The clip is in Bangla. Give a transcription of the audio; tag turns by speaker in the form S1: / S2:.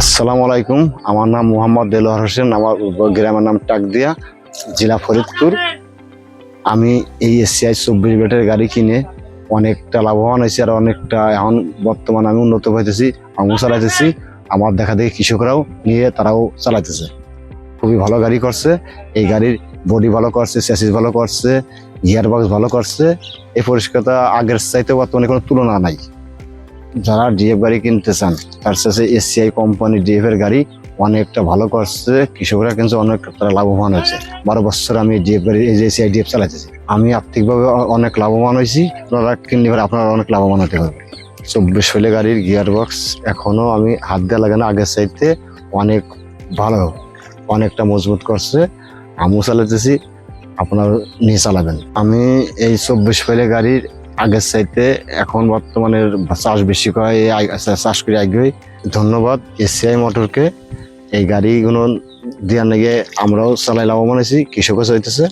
S1: আসসালামু আলাইকুম। আমার নাম মোহাম্মদ দেলোয়ার হোসেন, আমার গ্রামের নাম টাকদিয়া, জেলা ফরিদপুর। আমি এই এসিআই চব্বিশ বেটের গাড়ি কিনে অনেকটা লাভবান হয়েছি আর অনেকটা এখন বর্তমানে আমি উন্নত হইতেছি আমিও চালাইতেছি। আমার দেখা দেখি কৃষকরাও নিয়ে তারাও চালাইতেছে। খুবই ভালো গাড়ি করছে, এই গাড়ির বডি ভালো করছে স্যাসিস ভালো করছে গিয়ার বক্স ভালো করছে। এই পরিষ্কারতা আগের চাইতে বর্তমানে কোনো তুলনা নাই। যারা ডিএফ গাড়ি কিনতে চান, তার সাথে এসিআই কোম্পানি ডিএফ এর গাড়ি অনেকটা ভালো করছে, কৃষকরা কিন্তু অনেক তারা লাভবান হয়েছে। বারো বছর আমি ডিএফ গাড়ি, এই যে এসিআই ডিএফ চালাইতেছি। আমি আর্থিকভাবে অনেক লাভবান হয়েছি, আপনারা কিনলে পরে আপনারা অনেক লাভবান হতে পারবেন। চব্বিশ ফেলে গাড়ির গিয়ার বক্স এখনও আমি হাত দেওয়া লাগে না, আগের চাইতে অনেক ভালো, অনেকটা মজবুত করছে। আমিও চালাতেছি আপনার নিয়ে চালাবেন। আমি এই চব্বিশ ফেলে গাড়ির আগের চাইতে এখন বর্তমানে চাষ বেশি করে চাষ করে আগ্রহী। ধন্যবাদ এসিআই মোটরকে। এই গাড়িগুলো দেওয়ার নাকি আমরাও চালাই লাভবান হয়েছি, কৃষকও চাইতেছে